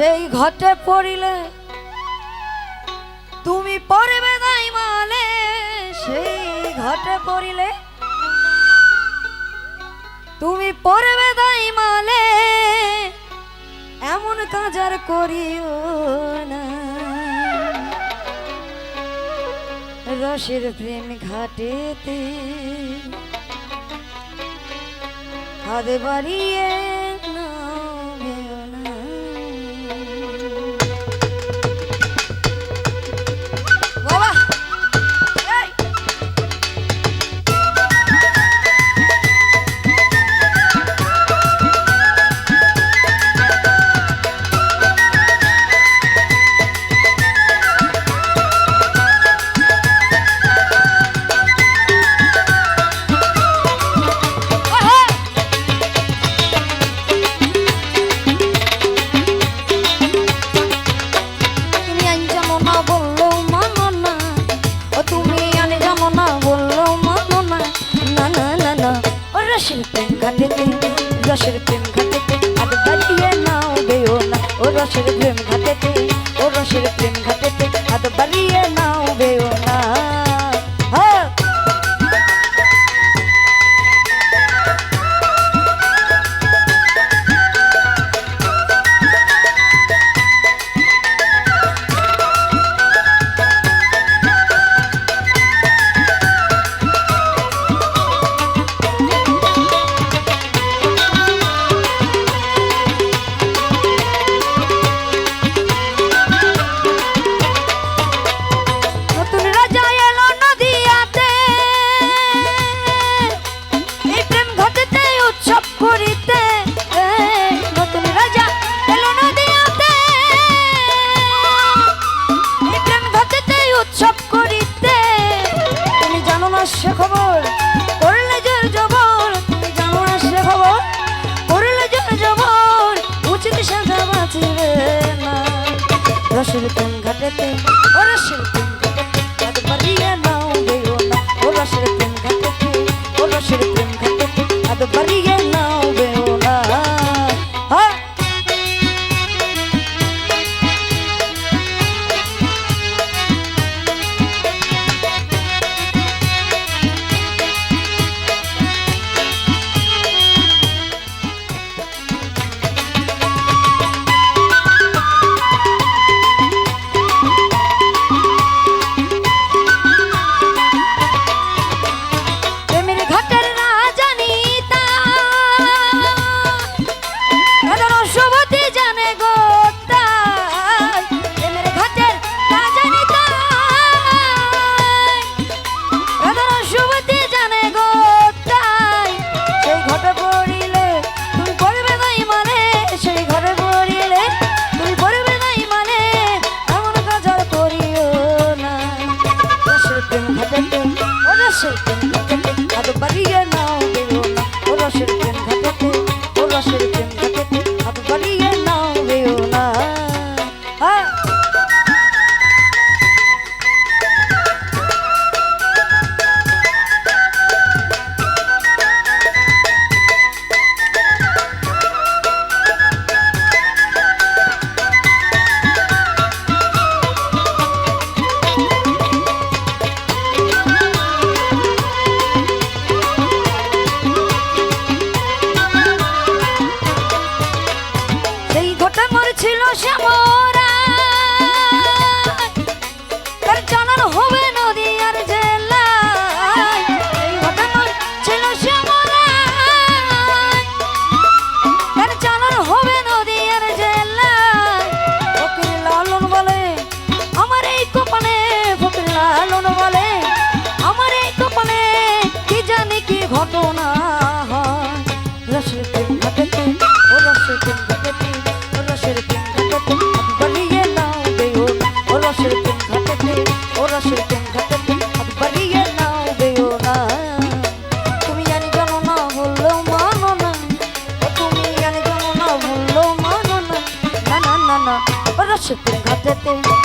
সেই ঘটে পড়িলে তুমি পড়বে নাই মানে সেই ঘটে পড়িলে তুমি পড়বে দাই মালে, এমন কাজার করিও না। রসের প্রেম ঘাটেতে হাতে বাড়িয়ে রসের প্রেম ঘাটেতে আর দাঁড়িয়ে নাও বেও না। ও রসের প্রেম শিল্পী ঘাটেতে? ওরে শিল্পী। ওরা সে আর বাড়িয়ে নাও বেরো না ওরা সে জানানো হবে সুখ ঘটেতে